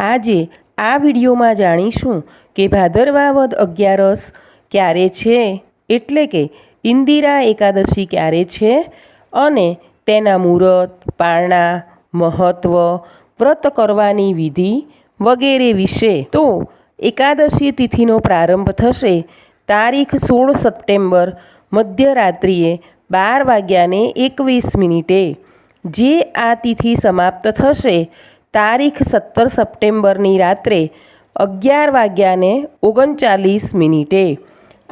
આજે આ વિડીયોમાં જાણીશું કે ભાદરવા વદ અગિયારસ ક્યારે છે, એટલે કે ઇન્દિરા એકાદશી ક્યારે છે અને તેના મુહૂર્ત, પારણા મહત્ત્વ વ્રત કરવાની વિધિ વગેરે વિશે. તો એકાદશી તિથિનો પ્રારંભ થશે તારીખ સોળ સપ્ટેમ્બર મધ્યરાત્રિએ બાર વાગ્યાને એકવીસ મિનિટે. જે આ તિથિ સમાપ્ત થશે તારીખ સત્તર સપ્ટેમ્બરની રાત્રે અગિયાર વાગ્યાને ઓગણચાલીસ મિનિટે.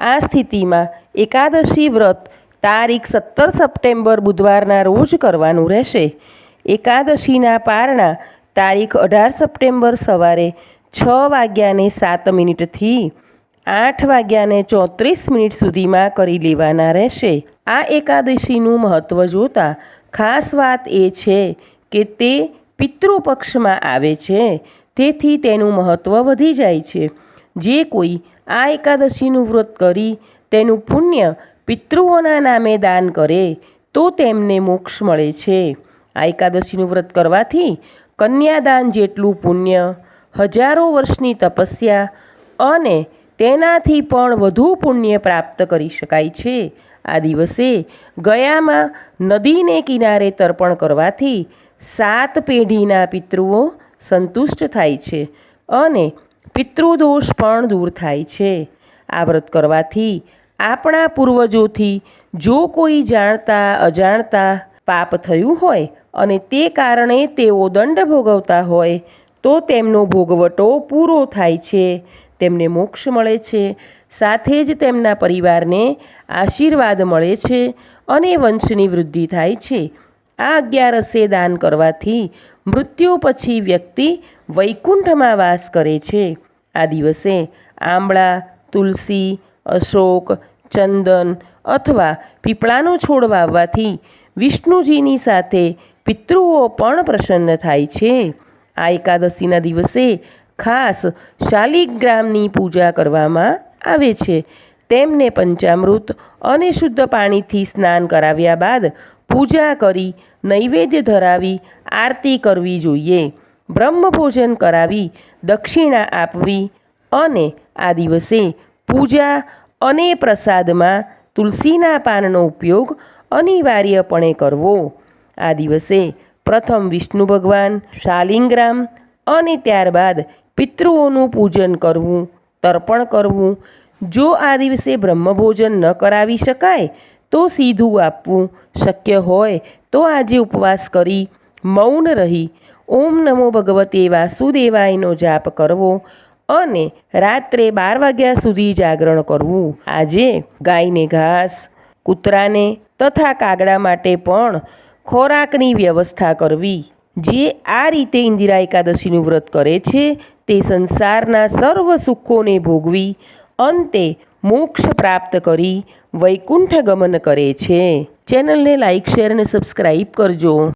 આ સ્થિતિમાં એકાદશી વ્રત તારીખ સત્તર સપ્ટેમ્બર બુધવારના રોજ કરવાનું રહેશે. એકાદશીના પારણા તારીખ અઢાર સપ્ટેમ્બર સવારે છ વાગ્યાને સાત મિનિટથી આઠ વાગ્યાને ચોત્રીસ મિનિટ સુધીમાં કરી લેવાના રહેશે. આ એકાદશીનું મહત્ત્વ જોતાં ખાસ વાત એ છે કે તે પિતૃપક્ષમાં આવે છે, તેથી તેનું મહત્ત્વ વધી જાય છે. જે કોઈ આ એકાદશીનું વ્રત કરી તેનું પુણ્ય પિતૃઓના નામે દાન કરે, તો તેમને મોક્ષ મળે છે. આ એકાદશીનું વ્રત કરવાથી કન્યાદાન જેટલું પુણ્ય, હજારો વર્ષની તપસ્યા અને તેનાથી પણ વધુ પુણ્ય પ્રાપ્ત કરી શકાય છે. આ દિવસે ગયામાં નદીને કિનારે તર્પણ કરવાથી સાત પેઢીના પિતૃઓ સંતુષ્ટ થાય છે અને પિતૃદોષ પણ દૂર થાય છે. આ વ્રત કરવાથી આપણા પૂર્વજોથી જો કોઈ જાણતા, અજાણતા પાપ થયું હોય અને તે કારણે તેઓ દંડ ભોગવતા હોય, તો તેમનો ભોગવટો પૂરો થાય છે. તેમને મોક્ષ મળે છે. સાથે જ તેમના પરિવારને આશીર્વાદ મળે છે અને વંશની વૃદ્ધિ થાય છે. આ અગિયારસે દાન કરવાથી મૃત્યુ પછી વ્યક્તિ વૈકુંઠમાં વાસ કરે છે. આ દિવસે આંબળા, તુલસી, અશોક, ચંદન અથવા પીપળાનો છોડ વાવવાથી વિષ્ણુજીની સાથે પિતૃઓ પણ પ્રસન્ન થાય છે. આ એકાદશીના દિવસે ખાસ શાલિગ્રામની પૂજા કરવામાં આવે છે. તેમને પંચામૃત અને શુદ્ધ પાણીથી સ્નાન કરાવ્યા બાદ પૂજા કરી, નૈવેદ્ય ધરાવી, આરતી કરવી જોઈએ. બ્રહ્મભોજન કરાવી, દક્ષિણા આપવી અને આ દિવસે પૂજા અને પ્રસાદમાં તુલસીના પાનનો ઉપયોગ અનિવાર્યપણે કરવો. આ દિવસે પ્રથમ વિષ્ણુ ભગવાન શાલિંગ્રામ અને ત્યારબાદ પિતૃઓનું પૂજન કરવું, તર્પણ કરવું જો આ દિવસે બ્રહ્મભોજન ન કરાવી શકાય, તો સીધું આપવું શક્ય હોય, તો આજે ઉપવાસ કરી મૌન રહી. ઓમ નમો ભગવતે વાસુદેવાયનો જાપ કરવો અને રાત્રે બાર વાગ્યા સુધી જાગરણ કરવું. આજે ગાયને ઘાસ, કૂતરાને તથા કાગડા માટે પણ ખોરાકની વ્યવસ્થા કરવી. જે આ રીતે ઇન્દિરા એકાદશીનું વ્રત કરે છે, તે સંસારના સર્વ સુખોને ભોગવી અંતે મોક્ષ પ્રાપ્ત કરી વૈકુંઠ ગમન કરે છે. ચેનલને લાઇક શેર અને સબસ્ક્રાઈબ કરજો.